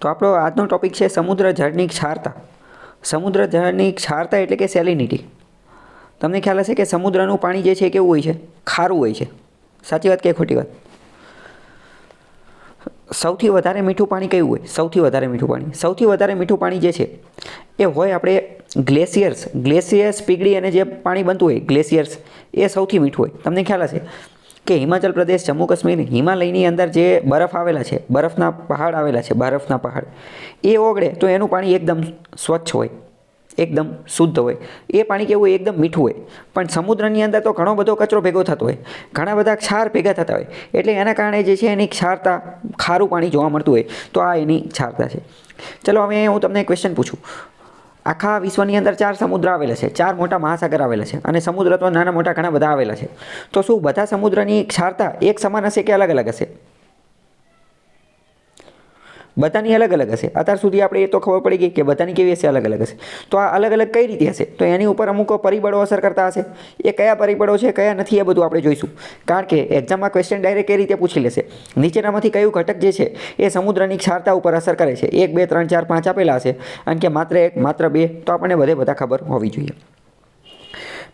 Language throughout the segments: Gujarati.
તો આપણો આજનો ટોપિક છે સમુદ્ર જળની ક્ષારતા. સમુદ્ર જળની ક્ષારતા એટલે કે સેલિનિટી તમને ખ્યાલ હશે કે સમુદ્રનું પાણી જે છે એ કેવું હોય છે? ખારું હોય છે. સાચી વાત કે ખોટી વાત? સૌથી વધારે મીઠું પાણી કયું હોય? સૌથી વધારે મીઠું પાણી. સૌથી વધારે મીઠું પાણી જે છે, એ હોય આપણે ગ્લેશિયર્સ ગ્લેશિયર્સ પીગળી અને જે પાણી બનતું હોય ગ્લેશિયર્સ એ સૌથી મીઠું હોય. તમને ખ્યાલ હશે? કે હિમાચલ પ્રદેશ, જમ્મુ કાશ્મીર, હિમાલયની અંદર જે બરફ આવેલા છે, બરફના પહાડ આવેલા છે, બરફના પહાડ, એ ઓગળે તો એનું પાણી એકદમ સ્વચ્છ હોય, એકદમ શુદ્ધ હોય. એ પાણી કેવું એકદમ મીઠું હોય. પણ સમુદ્રની અંદર તો ઘણો બધો કચરો ભેગો થતો હોય. ઘણા બધા ક્ષાર ભેગા થતા હોય. એટલે એના કારણે જે છે, એની ક્ષારતા ખારું પાણી જોવા મળતું હોય. તો આ એની ક્ષારતા છે. ચલો, હવે હું તમને ક્વેશ્ચન પૂછું. આખા વિશ્વની અંદર ચાર સમુદ્ર આવેલા છે, ચાર મોટા મહાસાગર આવેલા છે અને સમુદ્ર તો નાના મોટા ઘણા બધા આવેલા છે. તો શું બધા સમુદ્રની ક્ષારતા એક સમાન હશે કે અલગ અલગ હશે? બધાની અલગ અલગ હશે. અત્યાર સુધી આપણે એ તો ખબર પડી ગઈ કે બધાની કેવી હશે, અલગ અલગ હશે. તો આ અલગ અલગ કઈ રીતે હશે? તો એની ઉપર અમુક પરિબળો અસર કરતા હશે. એ કયા પરિબળો છે, કયા નથી એ બધું આપણે જોઈશું. કારણ કે એક્ઝામમાં ક્વેશ્ચન ડાયરેક્ટ એ રીતે પૂછી લેશે? નીચેનામાંથી કયું ઘટક જે છે, એ સમુદ્રની ક્ષારતા ઉપર અસર કરે છે? એક, બે, ત્રણ, ચાર, પાંચ આપેલા હશે. અને કે માત્ર એક, માત્ર બે, તો આપણને બધે બધા ખબર હોવી જોઈએ.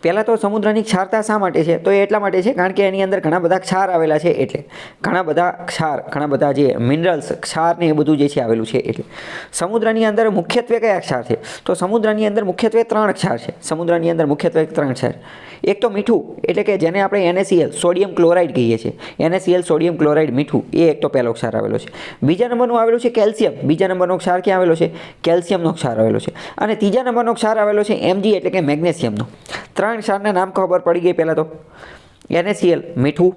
પહેલાં તો સમુદ્રની ક્ષારતા શા માટે છે? તો એ એટલા માટે છે કારણ કે એની અંદર ઘણા બધા ક્ષાર આવેલા છે એટલે ઘણા બધા ક્ષાર, ઘણા બધા જે મિનરલ્સ ક્ષાર ને એ બધું જે છે આવેલું છે એટલે. સમુદ્રની અંદર મુખ્યત્વે કયા ક્ષાર છે? તો સમુદ્રની અંદર મુખ્યત્વે ત્રણ ક્ષાર છે. સમુદ્રની અંદર મુખ્યત્વે ત્રણ ક્ષાર. એક તો મીઠું, એટલે કે જેને આપણે એનએસીએલ સોડિયમ ક્લોરાઇડ કહીએ છીએ. એનએસીએલ સોડિયમ ક્લોરાઇડ મીઠું, એ એક તો પહેલો ક્ષાર આવેલો છે. બીજા નંબરનું આવેલું છે કેલ્શિયમ. બીજા નંબરનો ક્ષાર ક્યાં આવેલો છે? કેલ્શિયમનો ક્ષાર આવેલો છે. અને ત્રીજા નંબરનો ક્ષાર આવેલો છે એમજી એટલે કે મેગ્નેશિયમનો. ત્રણ ક્ષારના નામ ખબર પડી ગઈ પહેલાં તો. એનએસીએલ મીઠું,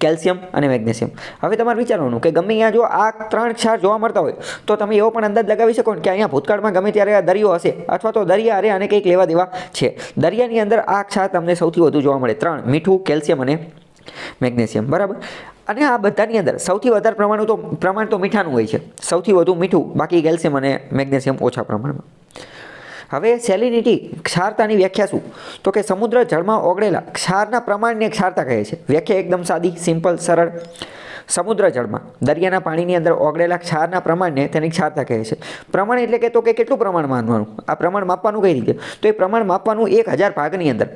કેલ્શિયમ અને મેગ્નેશિયમ. હવે તમારે વિચારવાનું કે ગમે અહીંયા જો આ ત્રણ ક્ષાર જોવા મળતા હોય, તો તમે એવો પણ અંદાજ લગાવી શકો કે અહીંયા ભૂતકાળમાં ગમે ત્યારે આ દરિયો હશે અથવા તો દરિયા અરે અને કંઈક લેવા દેવા છે. દરિયાની અંદર આ ક્ષાર તમને સૌથી વધુ જોવા મળે. ત્રણ, મીઠું, કેલ્શિયમ અને મેગ્નેશિયમ. બરાબર? અને આ બધાની અંદર સૌથી વધારે પ્રમાણ તો પ્રમાણ તો મીઠાનું હોય છે. સૌથી વધુ મીઠું, બાકી કેલ્શિયમ અને મેગ્નેશિયમ ઓછા પ્રમાણમાં. હવે સેલિનિટી ક્ષારતાની વ્યાખ્યા શું? તો કે સમુદ્ર જળમાં ઓગળેલા ક્ષારના પ્રમાણને ક્ષારતા કહે છે. વ્યાખ્યા એકદમ સાદી સિમ્પલ સરળ. સમુદ્ર જળમાં, દરિયાના પાણીની અંદર ઓગળેલા ક્ષારના પ્રમાણને તેની ક્ષારતા કહે છે. પ્રમાણ એટલે કે તો કે કેટલું પ્રમાણ માનવાનું? આ પ્રમાણ માપવાનું કઈ રીતે? તો એ પ્રમાણ માપવાનું એક હજાર ભાગની અંદર.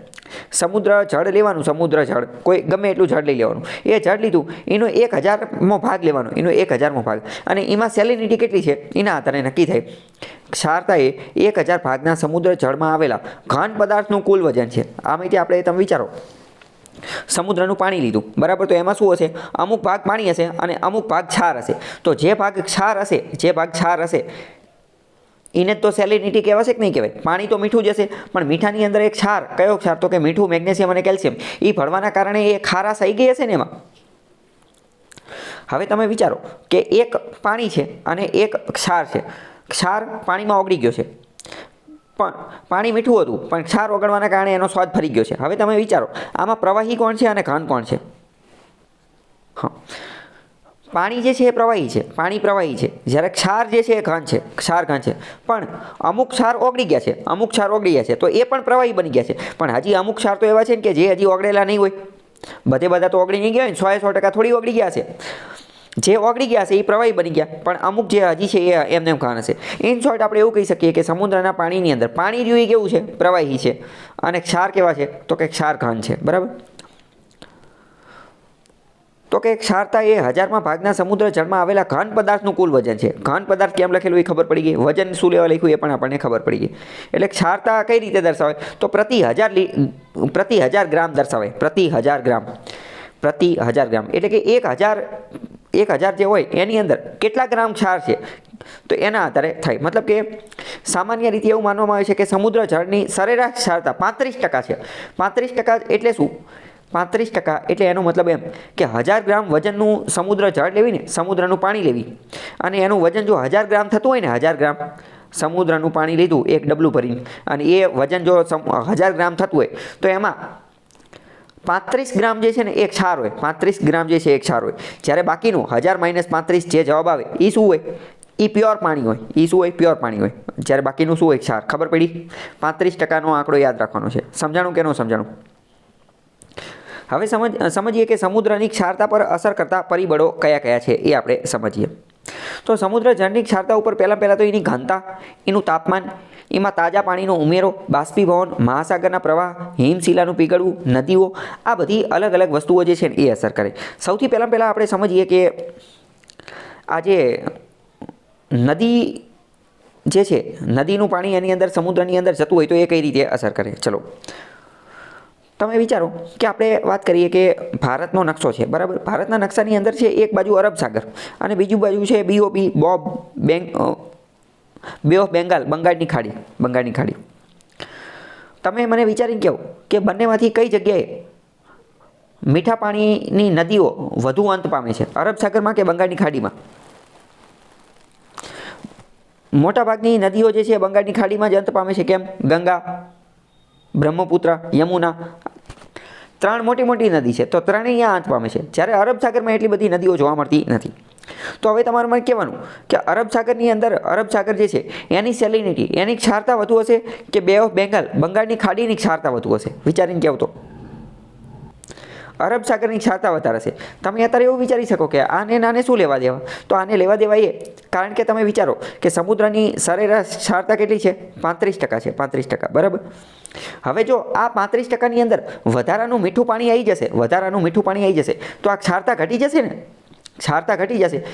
સમુદ્ર જળ લેવાનું, સમુદ્ર જળ. કોઈ ગમે એટલું જળ લઈ લેવાનું. એ જળ લીધું, એનો એક હજારમો ભાગ લેવાનો, એનો એક હજારમો ભાગ. અને એમાં સેલિનિટી કેટલી છે? એના આધારે નક્કી થાય. ક્ષારતાએ એક હજાર ભાગના સમુદ્ર જળમાં આવેલા ઘન પદાર્થનું કુલ વજન છે. આ માહિતી આપણે તમે વિચારો. સમુદ્રનું પાણી લીધું. બરાબર? તો એમાં શું હશે? અમુક ભાગ પાણી હશે અને અમુક ભાગ ક્ષાર હશે. તો જે ભાગ ક્ષાર હશે, જે ભાગ ક્ષાર હશે એને તો સેલિનિટી કહેવાશે કે નહીં કહેવાય? પાણી તો મીઠું જશે પણ મીઠાની અંદર એક ક્ષાર, કયો ક્ષાર? તો કે મીઠું, મેગ્નેશિયમ અને કેલ્શિયમ. એ ભળવાના કારણે એ ખારાશ આવી ગઈ હશે ને એમાં? હવે તમે વિચારો કે એક પાણી છે અને એક ક્ષાર છે. ક્ષાર પાણીમાં ઓગળી ગયો છે. પણ પાણી મીઠું હતું, પણ ક્ષાર ઓગળવાના કારણે એનો સ્વાદ ફરી ગયો છે. હવે તમે વિચારો, આમાં પ્રવાહી કોણ છે અને ઘન કોણ છે? હા. પાણી જે છે એ પ્રવાહી છે, પાણી પ્રવાહી છે. જ્યારે ક્ષાર જે છે એ ઘન છે, ક્ષાર ઘન છે. પણ અમુક ક્ષાર ઓગળી ગયા છે, અમુક ક્ષાર ઓગળી ગયા છે, તો એ પણ પ્રવાહી બની ગયા છે. પણ હજી અમુક ક્ષાર તો એવા છે ને કે જે હજી ઓગળેલા નહીં હોય. બધે બધા તો ઓગળી નહીં ગયા હોય ને સો સો ટકા થોડી ઓગળી ગયા છે. જે ઓગળી ગયા છે એ પ્રવાહી બની ગયા, પણ અમુક જે હજી છે એ એમને એમ ઘન હશે ઇન શોર્ટ આપણે એવું કહી શકીએ કે સમુદ્રના પાણીની અંદર પાણી રહ્યું કેવું છે? પ્રવાહી છે. અને ક્ષાર કેવા છે? તો કે ક્ષાર ઘન છે. બરાબર? તો કે ક્ષારતા એ હજારમાં ભાગના સમુદ્ર જળમાં આવેલા ઘન પદાર્થનું કુલ વજન છે. ઘન પદાર્થ કેમ લખેલું એ ખબર પડી ગઈ. વજન શું લેવા લખ્યું એ પણ આપણને ખબર પડી ગઈ. એટલે ક્ષારતા કઈ રીતે દર્શાવે? તો પ્રતિ હજાર પ્રતિ હજાર ગ્રામ દર્શાવે. પ્રતિ હજાર ગ્રામ. પ્રતિ હજાર ગ્રામ. એટલે કે એક હજાર એક હજાર જે હોય એની અંદર કેટલા ગ્રામ ક્ષાર છે? તો એના આધારે થાય. મતલબ કે સામાન્ય રીતે એવું માનવામાં આવે છે કે સમુદ્ર જળની સરેરાશ ક્ષારતા પાંત્રીસ ટકા છે. પાંત્રીસ ટકા એટલે શું? પાંત્રીસ ટકા. એટલે એનો મતલબ એમ કે હજાર ગ્રામ વજનનું સમુદ્ર જળ લેવીને સમુદ્રનું પાણી લેવી. અને એનું વજન જો હજાર ગ્રામ થતું હોય ને હજાર ગ્રામ, સમુદ્રનું પાણી લીધું, એક ડબલું ભરીને. અને એ વજન જો હજાર ગ્રામ થતું હોય, તો એમાં પાંત્રીસ ગ્રામ જે છે ને એ ક્ષાર હોય. પાંત્રીસ ગ્રામ જે છે એ ક્ષાર હોય. જ્યારે બાકીનું હજાર માઇનસ પાંત્રીસ જે જવાબ આવે એ શું હોય? એ પ્યોર પાણી હોય. એ શું હોય? પ્યોર પાણી હોય. જ્યારે બાકીનું શું હોય? ક્ષાર. ખબર પડી? પાંત્રીસ ટકાનો આંકડો યાદ રાખવાનો છે. સમજાણું કે ન સમજાણું? હવે સમજ સમજીએ કે સમુદ્રની ક્ષારતા પર અસર કરતા પરિબળો કયા કયા છે, એ આપણે સમજીએ. તો સમુદ્ર જળની ક્ષારતા ઉપર પહેલાં પહેલાં તો એની ઘનતા, એનું તાપમાન, એમાં તાજા પાણીનો ઉમેરો, બાષ્પીભવન, મહાસાગરના પ્રવાહ, હિમશિલાનું પીગળવું, નદીઓ, આ બધી અલગ અલગ વસ્તુઓ જે છે એ અસર કરે. સૌથી પહેલાં પહેલાં આપણે સમજીએ કે આ જે નદી જે છે, નદીનું પાણી એની અંદર, સમુદ્રની અંદર જતું હોય તો એ કઈ રીતે અસર કરે? ચલો. તમે વિચારો કે આપણે વાત કરીએ કે ભારતનો નકશો છે, બરાબર? ભારતના નકશાની અંદર છે એક બાજુ અરબ સાગર અને બીજું બાજુ છે બીઓબી બોબ બેંગ બે ઓફ બેંગાલ બંગાળની ખાડી બંગાળની ખાડી. તમે મને વિચારીને કહો કે બંનેમાંથી કઈ જગ્યાએ મીઠા પાણીની નદીઓ વધુ અંત પામે છે? અરબ સાગરમાં કે બંગાળની ખાડીમાં? મોટાભાગની નદીઓ જે છે બંગાળની ખાડીમાં જ અંત પામે છે. કેમ? ગંગા બ્રહ્મપુત્ર, યમુના. ત્રણ મોટી મોટી નદી છે. તો ત્રણેય આંચ પામે છે. જ્યારે અરબ સાગરમાં એટલી બધી નદીઓ જોવા મળતી નથી. તો હવે તમારે મને કહેવાનું કે અરબ સાગરની અંદર, અરબ સાગર જે છે, એની સેલિનિટી એની ક્ષારતા વધુ હશે કે બે ઓફ બેંગાલ બંગાળની ખાડીની ક્ષારતા વધુ હશે? વિચારીને કહેવું તો. અરબ સાગરની ક્ષારતા વધારે છે. તમે અત્યારે એવું વિચારી શકો કે આને નાને શું લેવા દેવા? તો આને લેવા દેવા એ. કારણ કે તમે વિચારો કે સમુદ્રની સરેરાશ ક્ષારતા કેટલી છે? પાંત્રીસ ટકા છે, પાંત્રીસ ટકા. બરાબર? હવે જો આ પાંત્રીસ ટકાની અંદર વધારાનું મીઠું પાણી આવી જશે, વધારાનું મીઠું પાણી આવી જશે, તો આ ક્ષારતા ઘટી જશે ને? ક્ષારતા ઘટી જશે.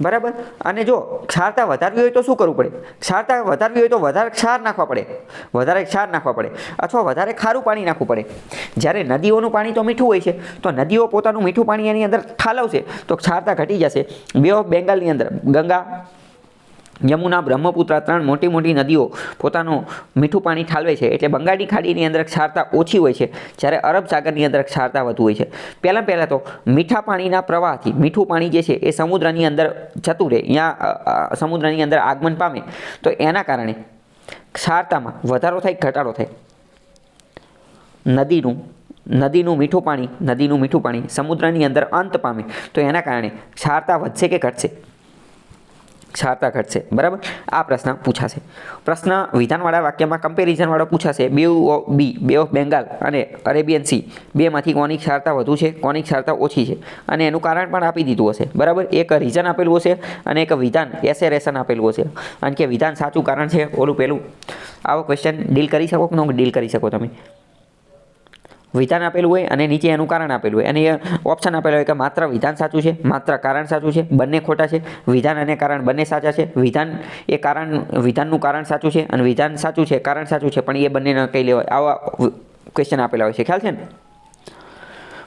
બરાબર? અને જો ક્ષારતા વધારવી હોય તો શું કરવું પડે? ક્ષારતા વધારવી હોય તો વધારે ક્ષાર નાખવા પડે. વધારે ક્ષાર નાખવા પડે. અથવા વધારે ખારું પાણી નાખવું પડે. જ્યારે નદીઓનું પાણી તો મીઠું હોય છે, તો નદીઓ પોતાનું મીઠું પાણી એની અંદર ઠાલવશે, તો ક્ષારતા ઘટી જશે. બે ઓફ બેંગાલની અંદર ગંગા યમુના બ્રહ્મપુત્રા ત્રણ મોટી મોટી નદીઓ પોતાનું મીઠું પાણી ઠાલવે છે. એટલે બંગાળની ખાડીની અંદર ક્ષારતા ઓછી હોય છે. જ્યારે અરબ સાગરની અંદર ક્ષારતા વધુ હોય છે. પહેલાં પહેલાં તો મીઠા પાણીના પ્રવાહથી મીઠું પાણી જે છે એ સમુદ્રની અંદર જતું રહે. અહીંયા સમુદ્રની અંદર આગમન પામે. તો એના કારણે ક્ષારતામાં વધારો થાય, ઘટાડો થાય. નદીનું નદીનું મીઠું પાણી, નદીનું મીઠું પાણી સમુદ્રની અંદર અંત પામે. તો એના કારણે ક્ષારતા વધશે કે ઘટશે? ક્ષારતા ઘટશે બરાબર? આ પ્રશ્ન પૂછાશે. પ્રશ્ન વિધાનવાળા વાક્યમાં કમ્પેરિઝનવાળો પૂછાશે. બે બી બે ઓફ બેંગાલ અને અરેબિયન સી બેમાંથી કોની ક્ષારતા વધુ છે? કોની ક્ષારતા ઓછી છે? અને એનું કારણ પણ આપી દીધું હશે. બરાબર? એક રીઝન આપેલું હશે અને એક વિધાન એસેરેશન આપેલું હશે. અને કે વિધાન સાચું કારણ છે? ઓલું પેલું. આવો ક્વેશ્ચન ડીલ કરી શકો કે ડીલ કરી શકો તમે? વિધાન આપેલું હોય અને નીચે એનું કારણ આપેલું હોય. અને એ ઓપ્શન આપેલો હોય કે માત્ર વિધાન સાચું છે, માત્ર કારણ સાચું છે, બંને ખોટા છે. વિધાન અને કારણ બંને સાચા છે. વિધાન એ કારણ, વિધાનનું કારણ સાચું છે અને વિધાન સાચું છે, કારણ સાચું છે, પણ એ બંને ન કહી લેવાય આવા ક્વેશ્ચન આપેલા હોય છે. ખ્યાલ છે ને?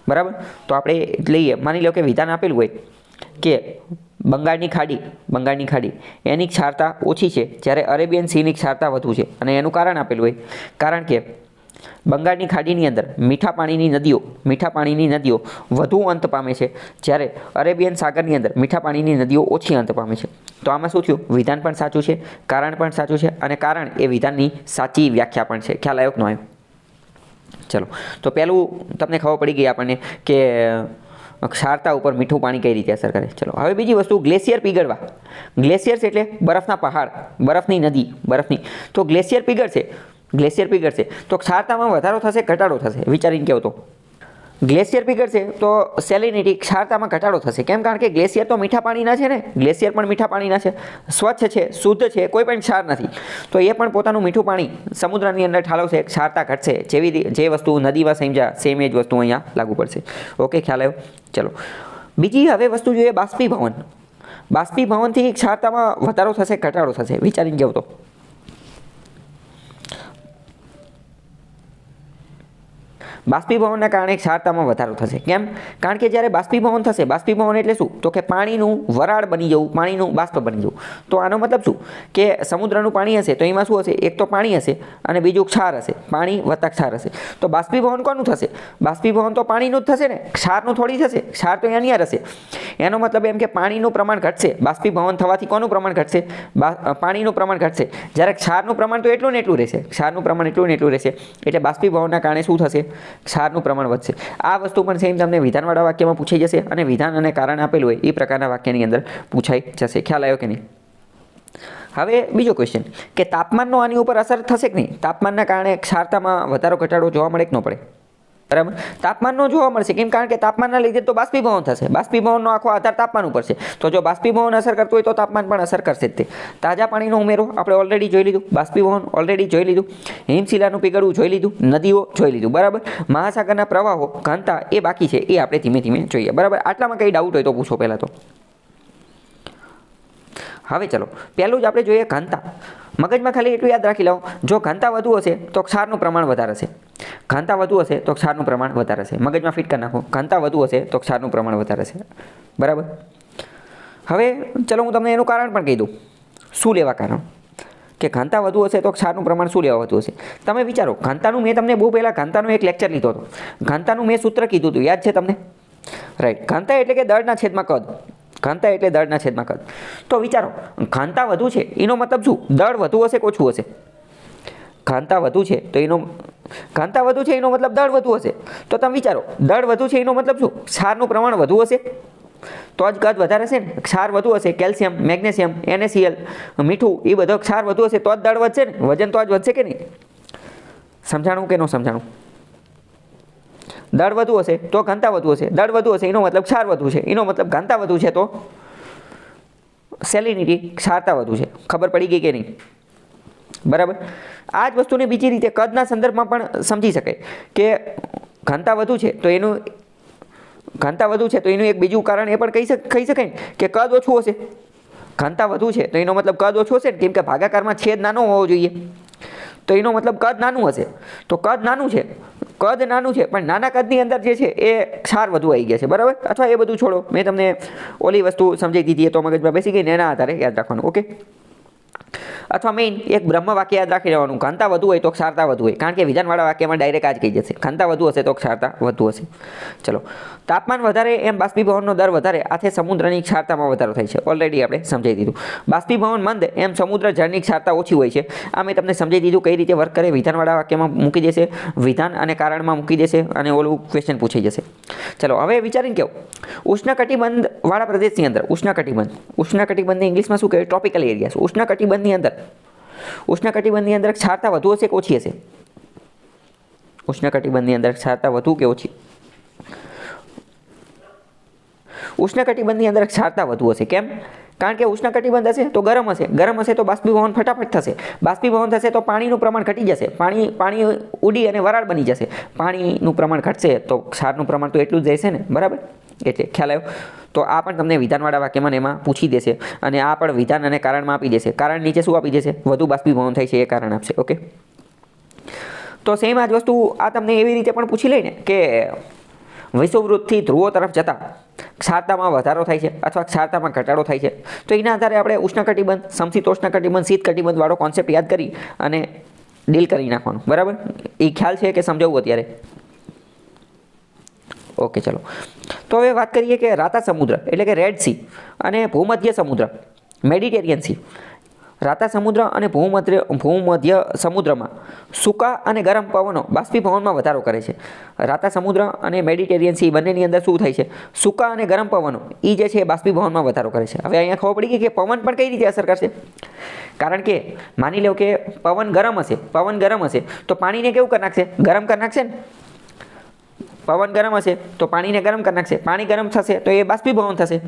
બરાબર? તો આપણે લઈએ. માની લો કે વિધાન આપેલું હોય કે બંગાળની ખાડી બંગાળની ખાડી, એની ક્ષારતા ઓછી છે. જ્યારે અરેબિયન સીની ક્ષારતા વધુ છે અને એનું કારણ આપેલું હોય. કારણ કે બંગાળની ખાડીની અંદર મીઠા પાણીની નદીઓ, મીઠા પાણીની નદીઓ વધુ અંત પામે છે. જ્યારે અરેબિયન સાગરની અંદર મીઠા પાણીની નદીઓ ઓછી અંત પામે છે. તો આમાં શું થયું? વિધાન પણ સાચું છે, કારણ પણ સાચું છે અને કારણ એ વિધાનની સાચી વ્યાખ્યા પણ છે. ખ્યાલ આવ્યો ન આવ્યો ચલો. તો પહેલું તમને ખબર પડી ગઈ આપણને કે ક્ષારતા ઉપર મીઠું પાણી કઈ રીતે અસર કરે. ચલો. હવે બીજી વસ્તુ, ગ્લેશિયર પીગળવા. ગ્લેશિયર્સ એટલે બરફના પહાડ, બરફની નદી, બરફની. તો ગ્લેશિયર પીગળશે. ગ્લેશિયર પીગળશે. તો ક્ષારતામાં વધારો થશે, ઘટાડો થશે? વિચારીને કહો તો. ગ્લેશિયર પીગળશે, તો સેલિનિટી ક્ષારતામાં ઘટાડો થશે. કેમ? કારણ કે ગ્લેશિયર તો મીઠા પાણીના છે ને? ગ્લેશિયર પણ મીઠા પાણીના છે. સ્વચ્છ છે, શુદ્ધ છે, કોઈ પણ ક્ષાર નથી. તો એ પણ પોતાનું મીઠું પાણી સમુદ્રની અંદર ઠાલવશે, ક્ષારતા ઘટશે. જેવી જે વસ્તુ નદીમાં સમજ્યા સેમ એ જ વસ્તુ અહીંયા લાગુ પડશે. ઓકે, ખ્યાલ આવ્યો? ચલો. બીજી હવે વસ્તુ જોઈએ બાષ્પીભવન બાષ્પીભવનથી ક્ષારતામાં વધારો થશે, ઘટાડો થશે? વિચારીને જવું તો. બાષ્પીભવનના કારણે ક્ષારતામાં વધારો થશે. કેમ? કારણ કે જ્યારે બાષ્પીભવન થશે, બાષ્પીભવન એટલે શું? તો કે પાણીનું વરાળ બની જવું, પાણીનું બાષ્પ બની જવું. તો આનો મતલબ શું? કે સમુદ્રનું પાણી હશે, તો એમાં શું હશે? એક તો પાણી હશે અને બીજું ક્ષાર હશે. પાણી વત્તા ક્ષાર હશે. તો બાષ્પીભવન કોનું થશે? બાષ્પીભવન તો પાણીનું જ થશે ને? ક્ષારનું થોડી થશે? ક્ષાર તો યાર હશે એનો મતલબ એમ કે પાણીનું પ્રમાણ ઘટશે. બાષ્પીભવન થવાથી કોનું પ્રમાણ ઘટશે? પાણીનું પ્રમાણ ઘટશે. જ્યારે ક્ષારનું પ્રમાણ તો એટલું ને એટલું રહેશે. ક્ષારનું પ્રમાણ એટલું ને એટલું રહેશે. એટલે બાષ્પીભવનના કારણે શું થશે? ક્ષારનું પ્રમાણ વધશે. આ વસ્તુ પણ સેમ તમને વિધાનવાળા વાક્યમાં પૂછાઈ જશે અને વિધાન અને કારણ આપેલું હોય એ પ્રકારના વાક્યની અંદર પૂછાઈ જશે. ખ્યાલ આવ્યો કે નહીં? હવે બીજો ક્વેશ્ચન કે તાપમાનનો આની ઉપર અસર થશે કે નહીં? તાપમાનના કારણે ક્ષારતામાં વધારો ઘટાડો જોવા મળે કે ન પડે બરાબર? તાપમાનનો જોવા મળશે. કેમ? કારણ કે તાપમાનના લીધે તો બાષ્પીભવન થશે. બાષ્પીભવનનો આખો આધાર તાપમાન ઉપર છે. તો જો બાષ્પીભવન અસર કરતું હોય તો તાપમાન પણ અસર કરશે જ તે. તાજા પાણીનો ઉમેરો આપણે ઓલરેડી જોઈ લીધું. બાષ્પીભવન ઓલરેડી જોઈ લીધું. હિમશિલાનું પીગળવું જોઈ લીધું. નદીઓ જોઈ લીધું. બરાબર? મહાસાગરના પ્રવાહો, ઘનતા એ બાકી છે. એ આપણે ધીમે ધીમે જોઈએ. બરાબર? આટલામાં કંઈ ડાઉટ હોય તો પૂછો પહેલાં તો. હવે ચલો. પહેલું જ આપણે જોઈએ ઘનતા. મગજમાં ખાલી એટલું યાદ રાખી લો, જો ઘનતા વધુ હશે તો ક્ષારનું પ્રમાણ વધારે હશે. ઘનતા વધુ હશે તો ક્ષારનું પ્રમાણ વધારે હશે. મગજમાં ફિટ કરી નાખો. ઘનતા વધુ હશે તો ક્ષારનું પ્રમાણ વધારે હશે. બરાબર? હવે ચલો હું તમને એનું કારણ પણ કહી દઉં. શું લેવા કારણ? કે ઘનતા વધુ હશે તો ક્ષારનું પ્રમાણ શું લેવા વધુ હશે? તમે વિચારો, ઘનતાનું મેં તમને બહુ પહેલાં ઘનતાનું એક લેક્ચર લીધો હતો. ઘનતાનું મેં સૂત્ર કીધું હતું. યાદ છે તમને? રાઈટ ઘનતા એટલે કે દળના છેદમાં કદ. ઘનતા એટલે દળના છેદમાં કદ તો વિચારો ઘનતા વધુ છે, એનો મતલબ શું? દળ વધુ હશે કે ઓછું હશે? ઘનતા વધુ છે, તો એનો ઘનતા વધુ છે, એનો મતલબ દળ વધુ હશે. તો તમે વિચારો, દળ વધુ છે, એનો મતલબ શું? ક્ષારનું પ્રમાણ વધુ હશે? તો જ કદ વધારે હશે ને? ક્ષાર વધુ હશે, કેલ્શિયમ, મેગ્નેશિયમ, એનએસીએલ, મીઠું, એ બધો ક્ષાર વધુ હશે, તો જ દળ વધશે ને? વજન તો જ વધશે કે નહીં? સમજાણું કે ન સમજાણું? દળ વધુ હશે તો ઘનતા વધુ હશે. દળ વધુ હશે એનો મતલબ ક્ષાર વધુ છે. એનો મતલબ ઘનતા વધુ છે તો સેલિનિટી ક્ષારતા વધુ છે. ખબર પડી ગઈ કે નહીં? બરાબર? આ જ વસ્તુને બીજી રીતે કદના સંદર્ભમાં પણ સમજી શકાય કે ઘનતા વધુ છે તો એનું ઘનતા વધુ છે તો એનું એક બીજું કારણ એ પણ કહી શક, કહી શકાય કે કદ ઓછું હશે. ઘનતા વધુ છે તો એનો મતલબ કદ ઓછું હશે ને કેમ કે ભાગાકારમાં છેદ નાનો હોવો જોઈએ. તો એનો મતલબ કદ નાનું હશે. તો કદ નાનું છે કદ નાનું છે, પણ નાના કદની અંદર જે છે એ ક્ષાર વધુ આવી ગયા છે, બરાબર? અથવા એ બધું છોડો. મેં તમને ઓલી વસ્તુ સમજાવી દીધી, એ તો મગજમાં બેસી ગઈ ને એના આધારે યાદ રાખવાનું, ઓકે? અથવા મેઇન એક બ્રહ્મ વાક્ય યાદ રાખી લેવાનું ઘનતા વધુ હોય તો ક્ષારતા વધુ હોય. કારણ કે વિધાનવાળા વાક્યમાં ડાયરેક્ટ આ જ કહી જશે. ઘનતા વધુ હશે તો ક્ષારતા વધુ હશે. ચલો. તાપમાન વધારે એમ બાષ્પીભવનનો દર વધારે. આથી સમુદ્રની ક્ષારતામાં વધારો થાય છે. ઓલરેડી આપણે સમજાવી દીધું. બાષ્પીભવન મંદ એમ સમુદ્ર જળની ક્ષારતા ઓછી હોય છે. આ મેં તમને સમજાવી દીધું કઈ રીતે વર્ક કરે. વિધાનવાળા વાક્યમાં મૂકી દેશે. વિધાન અને કારણમાં મૂકી દેશે અને ઓલું ક્વેશ્ચન પૂછાઈ જશે. ચલો, હવે વિચારીને કેવું? ઉષ્ણકટિબંધ વાળા પ્રદેશની અંદર, ઉષ્ણકટિબંધ. ઉષ્ણકટિબંધને ઇંગ્લિશમાં શું કહેવાય ટ્રોપિકલ એરિયાસ ઉષ્ણકટિબંધની અંદર ઉષ્ણકટિબંધની અંદર ક્ષારતા વધુ હશે કે ઓછી હશે? ઉષ્ણકટિબંધની અંદર ક્ષારતા વધુ કે ઓછી? ઉષ્ણકટિબંધની અંદર ક્ષારતા વધુ હશે. કેમ? કારણ કે ઉષ્ણકટિબંધ હશે તો ગરમ હશે. ગરમ હશે તો બાષ્પીભવન ફટાફટ થશે. બાષ્પીભવન થશે તો પાણીનું પ્રમાણ ઘટી જશે. પાણી પાણી ઉડી અને વરાળ બની જશે. પાણીનું પ્રમાણ ઘટશે તો ક્ષારનું પ્રમાણ તો એટલું જ રહેશે ને. બરાબર? એટલે ખ્યાલ આવ્યો? તો આ પણ તમને વિધાનવાળા વાક્યમાં એમાં પૂછી દેશે અને આ પણ વિધાન અને કારણમાં આપી દેશે. કારણ નીચે શું આપી દેશે? વધુ બાષ્પીભવન થાય છે એ કારણ આપશે, ઓકે? તો સેમ આ જ વસ્તુ આ તમને એવી રીતે પણ પૂછી લઈને કે વિષુવવૃત્તથી ધ્રુવો તરફ જતા ક્ષારતામાં વધારો થાય છે અથવા ક્ષારતામાં ઘટાડો થાય છે. તો એના આધારે આપણે ઉષ્ણકટિબંધ સમશીતોષ્ણ કટિબંધ શીત કટિબંધવાળો કોન્સેપ્ટ યાદ કરી અને ડીલ કરી નાખવાનું. બરાબર? એ ખ્યાલ છે કે સમજાવવું અત્યારે? ઓકે, ચલો. તો હવે વાત કરીએ કે રાતા સમુદ્ર, એટલે કે રેડ સી અને ભૂમધ્ય સમુદ્ર મેડિટેરિયન સી રાતા સમુદ્ર અને ભૂમધ્ય ભૂમધ્ય સમુદ્રમાં સૂકા અને ગરમ પવનો બાષ્પીભવનમાં વધારો કરે છે. રાતા સમુદ્ર અને મેડિટેરિયન સી બંનેની અંદર શું થાય છે? સૂકા અને ગરમ પવનો એ જે છે એ બાષ્પીભવનમાં વધારો કરે છે. હવે અહીંયા ખબર પડી ગઈ કે પવન પણ કઈ રીતે અસર કરશે? કારણ કે માની લો કે પવન ગરમ હશે, પવન ગરમ હશે, તો પાણીને કેવું કરી નાખશે? ગરમ કરી નાખશે ને? પવન ગરમ હશે તો પાણીને ગરમ કરી નાખશે. પાણી ગરમ થશે તો એ બાષ્પીભવન થશે.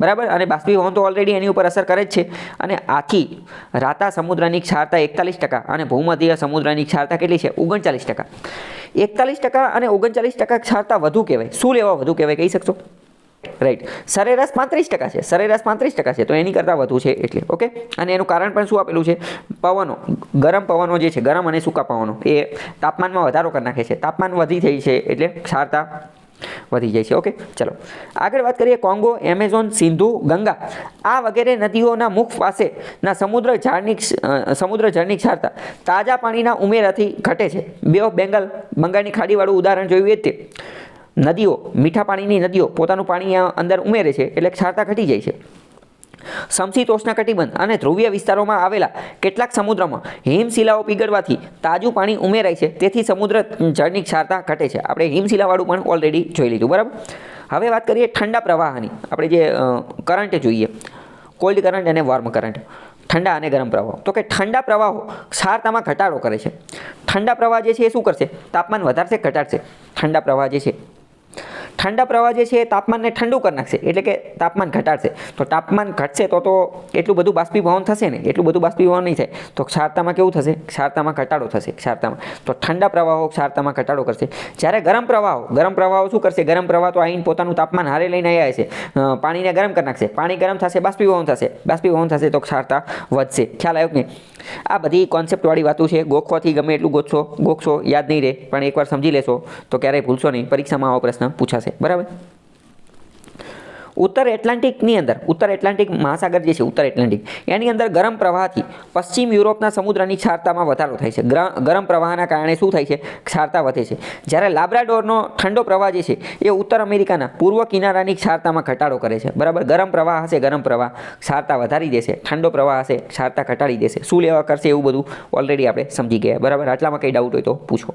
બરાબર? અને બાષ્પીભવન તો ઓલરેડી એની ઉપર અસર કરે જ છે. અને આથી રાતા સમુદ્રની ક્ષારતા એકતાલીસ ટકા અને ભૂમધ્ય સમુદ્રની ક્ષારતા કેટલી છે? ઓગણચાલીસ ટકા. એકતાલીસ ટકા અને ઓગણચાલીસ ટકા ક્ષારતા વધુ કહેવાય. શું લેવા વધુ કહેવાય? કહી શકશો? રાઈટ સરેરાશ પાંત્રીસ ટકા છે. સરેરાશ પાંત્રીસ ટકા છે. તો એની કરતાં વધુ છે એટલે. ઓકે? અને એનું કારણ પણ શું આપેલું છે? પવનો. ગરમ પવનો જે છે, ગરમ અને સૂકા પવનો, એ તાપમાનમાં વધારો કરી નાખે છે. તાપમાન વધી થઈ છે એટલે ક્ષારતા વધી જાય છે. ઓકે? ચલો. આગળ વાત કરીએ કોંગો, એમેઝોન, સિંધુ, ગંગા. આ વગેરે નદીઓના મુખ પાસેના સમુદ્ર ઝાડની સમુદ્ર જળની ક્ષારતા તાજા પાણીના ઉમેરાથી ઘટે છે. બે ઓફ બેંગલ બંગાળની ખાડીવાળું ઉદાહરણ જોયું એ તે. નદીઓ, મીઠા પાણીની નદીઓ પોતાનું પાણી અંદર ઉમેરે છે એટલે ક્ષારતા ઘટી જાય છે. સમશીતોષ્ણ કટિબંધ અને ધ્રુવીય વિસ્તારોમાં આવેલા કેટલાક સમુદ્રમાં હિમશિલાઓ પીગળવાથી તાજું પાણી ઉમેરાય છે, તેથી સમુદ્ર જળની ક્ષારતા ઘટે છે. આપણે હિમશિલાવાળું પણ ઓલરેડી જોઈ લીધું, બરાબર? હવે વાત કરીએ ઠંડા પ્રવાહની. આપણે જે કરંટ જોઈએ કોલ્ડ કરંટ અને વોર્મ કરંટ ઠંડા અને ગરમ પ્રવાહ. તો કે ઠંડા પ્રવાહો ક્ષારતામાં ઘટાડો કરે છે. ઠંડા પ્રવાહ જે છે એ શું કરશે? તાપમાન વધારશે, ઘટાડશે. ઠંડા પ્રવાહ જે છે ઠંડા પ્રવાહ જે છે એ તાપમાનને ઠંડુ કરી નાખશે, એટલે કે તાપમાન ઘટાડશે. તો તાપમાન ઘટશે તો તો એટલું બધું બાષ્પીભવન થશે ને? એટલું બધું બાષ્પીભવન નહીં થાય. તો ક્ષારતામાં કેવું થશે? ક્ષારતામાં ઘટાડો થશે, ક્ષારતામાં. તો ઠંડા પ્રવાહો ક્ષારતામાં ઘટાડો કરશે. જ્યારે ગરમ પ્રવાહો ગરમ પ્રવાહો શું કરશે? ગરમ પ્રવાહ તો આવીને પોતાનું તાપમાન હારે લઈને આવ્યા છે પાણીને ગરમ કરી નાખશે. પાણી ગરમ થશે, બાષ્પીભવન થશે. બાષ્પીભવન થશે તો ક્ષારતા વધશે. ખ્યાલ આવ્યો કે આ બધી કોન્સેપ્ટવાળી વાતો છે. ગોખવાથી ગમે એટલું ગોખશો ગોખશો, યાદ નહીં રહે. પણ એકવાર સમજી લેશો તો ક્યારેય ભૂલશો નહીં. પરીક્ષામાં આવો પ્રશ્ન પૂછાશે. બરાબર? ઉત્તર એટલાન્ટિકની અંદર, ઉત્તર એટલાન્ટિક મહાસાગર જે છે, ઉત્તર એટલાન્ટિક, એની અંદર ગરમ પ્રવાહથી પશ્ચિમ યુરોપના સમુદ્રની ક્ષારતામાં વધારો થાય છે. ગ્ર- ગરમ પ્રવાહના કારણે શું થાય છે? ક્ષારતા વધે છે. જ્યારે લાબ્રાડોરનો ઠંડો પ્રવાહ જે છે, એ ઉત્તર અમેરિકાના પૂર્વ કિનારાની ક્ષારતામાં ઘટાડો કરે છે. બરાબર? ગરમ પ્રવાહ હશે, ગરમ પ્રવાહ ક્ષારતા વધારી દેશે. ઠંડો પ્રવાહ હશે, ક્ષારતા ઘટાડી દેશે. શું લેવા કરશે એવું બધું ઓલરેડી આપણે સમજી ગયા. બરાબર? આટલામાં કંઈ ડાઉટ હોય તો પૂછો.